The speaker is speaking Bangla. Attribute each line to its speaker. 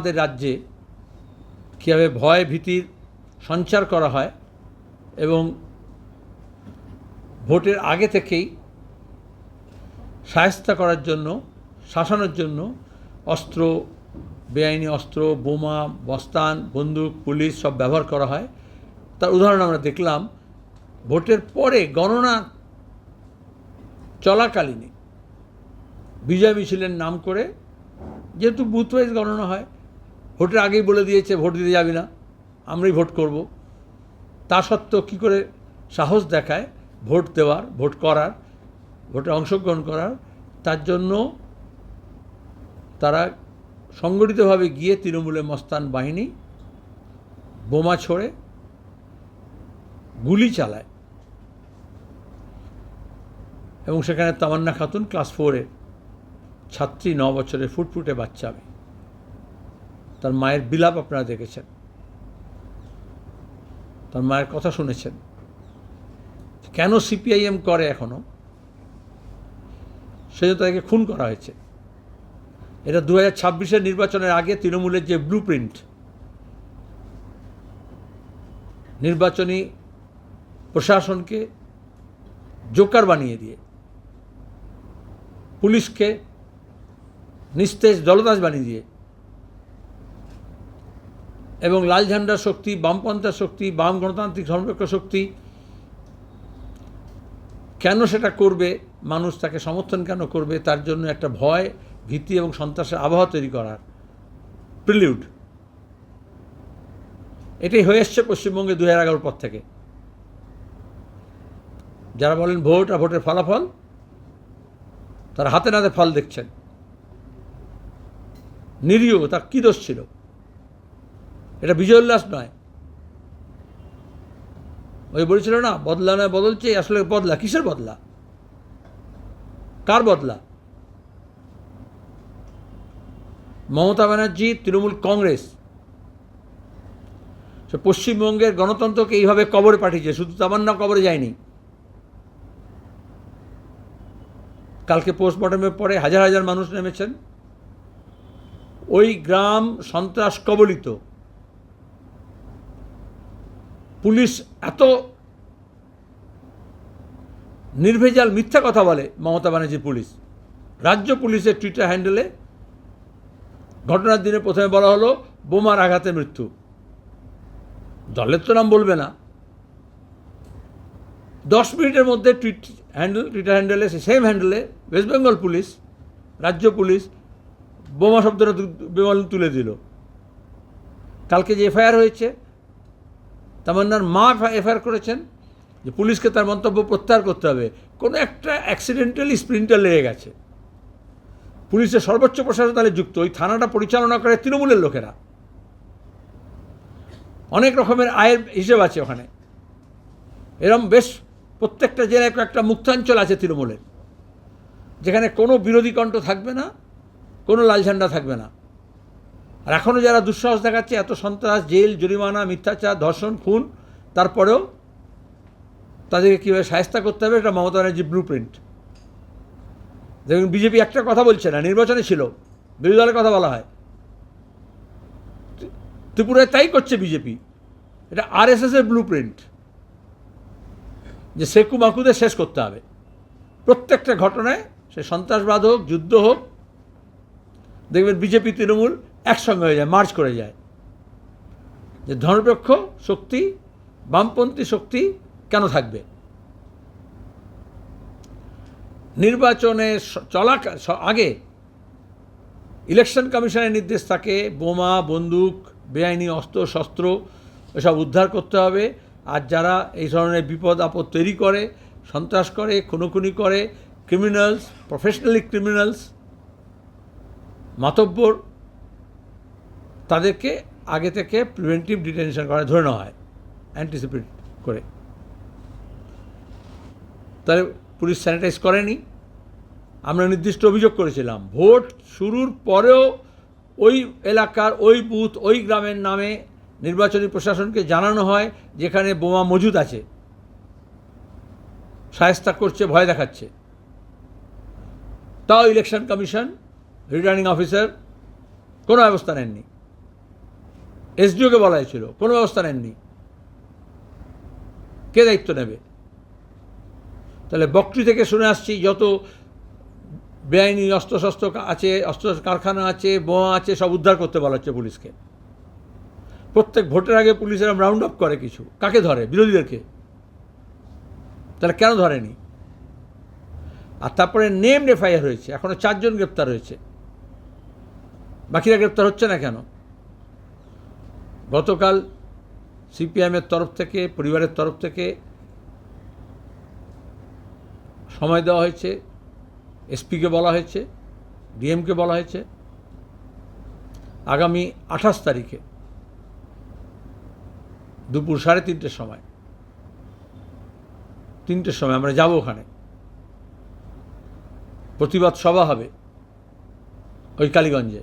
Speaker 1: আমাদের রাজ্যে কীভাবে ভয় ভীতির সঞ্চার করা হয় এবং ভোটের আগে থেকেই সায়স্তা করার জন্য, শাসানোর জন্য অস্ত্র, বেআইনি অস্ত্র, বোমা, বস্তান, বন্দুক, পুলিশ সব ব্যবহার করা হয়। তার উদাহরণ আমরা দেখলাম, ভোটের পরে গণনা চলাকালীনে বিজয় মিছিলের নাম করে যেহেতু বুথ ওয়াইজ গণনা হয় ভোটের আগেই বলে দিয়েছে, ভোট দিতে যাবি না। আমরাই ভোট করব। তা সত্ত্বেও কী করে সাহস দেখায় ভোট দেওয়ার, ভোট করার, ভোটে অংশগ্রহণ করার? তার জন্য তারা সংগঠিতভাবে গিয়ে তৃণমূলের মস্তান বাহিনী বোমা ছোড়ে, গুলি চালায়। এবং সেখানে তামান্না খাতুন ক্লাস ফোরের ছাত্রী ন বছরের ফুটফুটে বাচ্চা আমি তার মায়ের বিলাপ আপনারা দেখেছেন। তার মায়ের কথা শুনেছেন। কেন সিপিআইএম করে এখনও? সেজন্য তাদেরকে খুন করা হয়েছে। এটা দু হাজার নির্বাচনের আগে তৃণমূলের যে ব্লু প্রিন্ট নির্বাচনী প্রশাসনকে জোকার বানিয়ে দিয়ে, পুলিশকে নিস্তেজ দলদাস বানিয়ে দিয়ে এবং লাল ঝান্ডার শক্তি বামপন্থার শক্তি, বাম গণতান্ত্রিক ধর্মপেক্ষ শক্তি। কেন সেটা করবে? মানুষ তাকে সমর্থন কেন করবে? তার জন্য একটা ভয়, ভীতি এবং সন্ত্রাসের আবহাওয়া তৈরি করার প্রিলিউড এটাই হয়ে এসছে পশ্চিমবঙ্গে দু হাজার এগারোর পর থেকে। যারা বলেন ভোট আর ভোটের ফলাফল, তারা হাতে নাতে ফল দেখছেন। নিরীহ, তার কী দোষ ছিল? এটা বিজয় উল্লাস নয়। ওই বলেছিল না, বদলা নয় বদলছে আসলে বদলা, কিসের বদলা? কার বদলা? মমতা ব্যানার্জি, তৃণমূল কংগ্রেস। সে পশ্চিমবঙ্গের গণতন্ত্রকে এইভাবে কবরে পাঠিয়েছে, শুধু তামান্না কবরে যায়নি। কালকে পোস্টমর্টমের পরে হাজার হাজার মানুষ নেমেছেন। ওই গ্রাম সন্ত্রাস কবলিত। পুলিশ এত নির্ভেজাল মিথ্যা কথা বলে মমতা ব্যানার্জির পুলিশ। রাজ্য পুলিশের টুইটার হ্যান্ডেলে ঘটনার দিনে প্রথমে বলা হলো, বোমার আঘাতে মৃত্যু। দলের তো নাম বলবে না। দশ মিনিটের মধ্যে টুইট হ্যান্ডেল টুইটার হ্যান্ডেলে সেম হ্যান্ডেলে ওয়েস্ট বেঙ্গল পুলিশ, রাজ্য পুলিশ বোমা শব্দটা বিমান তুলে দিল। কালকে যে এফআইআর হয়েছে তামান্নার মা এফআইআর করেছেন যে পুলিশকে তার মন্তব্য প্রত্যাহার করতে হবে। কোনো একটা অ্যাক্সিডেন্টালি স্প্রিন্টার লেগে গেছে। পুলিশের সর্বোচ্চ প্রশাসন তাহলে যুক্ত। ওই থানাটা পরিচালনা করে তৃণমূলের লোকেরা। অনেক রকমের আয়ের হিসেব আছে ওখানে। এরম বেশ প্রত্যেকটা জেলায় একটা মুক্তাঞ্চল আছে তৃণমূলের। যেখানে কোনো বিরোধী কণ্ঠ থাকবে না, কোনো লাল ঝান্ডা থাকবে না। আর এখনও যারা দুঃসাহস দেখাচ্ছে, এত সন্ত্রাস, জেল, জরিমানা, মিথ্যাচার, ধর্ষণ, খুন, তারপরেও তাদেরকে কীভাবে সায়স্তা করতে হবে, এটা মমতা ব্যানার্জি ব্লু প্রিন্ট দেখুন, বিজেপি একটা কথা বলছে না, নির্বাচনে ছিল, বিরোধী দলের কথা বলা হয়। ত্রিপুরায় তাই করছে বিজেপি। এটা আরএসএসের ব্লু প্রিন্ট যে শেকু মাকুদের শেষ করতে হবে। প্রত্যেকটা ঘটনায় সে সন্ত্রাসবাদ হোক, যুদ্ধ হোক, দেখবেন বিজেপি, তৃণমূল একসঙ্গে হয়ে যায় মার্চ করে যায়। যে ধর্মপেক্ষ শক্তি, বামপন্থী শক্তি কেন থাকবে? নির্বাচনে চলা আগে ইলেকশন কমিশনের নির্দেশ থাকে, বোমা, বন্দুক, বেআইনি অস্ত্র, শস্ত্র, এসব উদ্ধার করতে হবে। আর যারা এই ধরনের বিপদ আপদ তৈরি করে, সন্ত্রাস করে, খুনোখুনি করে ক্রিমিনালস প্রফেশনালি ক্রিমিনালস মাতব্বর তাদেরকে আগে থেকে প্রিভেন্টিভ ডিটেনশন করা, ধরে নেওয়া হয় অ্যান্টিসিপেট করে। তাহলে পুলিশ স্যানিটাইজ করেনি। আমরা নির্দিষ্ট অভিযোগ করেছিলাম, ভোট শুরুর পরেও ওই এলাকার, ওই বুথ, ওই গ্রামের নামে নির্বাচনী প্রশাসনকে জানানো হয়, যেখানে বোমা মজুদ আছে। সায়স্তা করছে, ভয় দেখাচ্ছে। তাও ইলেকশন কমিশন রিটার্নিং অফিসার কোনো ব্যবস্থা নেননি। এসডিওকে বলা হয়েছিল। কোনো ব্যবস্থা নেননি। কে দায়িত্ব নেবে? তাহলে বকরি থেকে শুনে আসছি, যত বেআইনি অস্ত্রশস্ত্র আছে অস্ত্র কারখানা আছে, বোমা আছে, সব উদ্ধার করতে বলা হচ্ছে পুলিশকে। প্রত্যেক ভোটের আগে পুলিশের রাউন্ড আপ করে কিছু। কাকে ধরে? বিরোধীদেরকে। তাহলে কেন ধরেনি? আর তারপরে নেম এফআইআর হয়েছে। এখনও চারজন গ্রেপ্তার হয়েছে। বাকিরা গ্রেপ্তার হচ্ছে না কেন? গতকাল সিপিআইএমের তরফ থেকে, পরিবারের তরফ থেকে সময় দেওয়া হয়েছে, এসপিকে বলা হয়েছে, ডিএমকে বলা হয়েছে। আগামী আঠাশ তারিখে দুপুর সাড়ে তিনটের সময় তিনটের সময় আমরা যাব ওখানে। প্রতিবাদ সভা হবে ওই কালীগঞ্জে।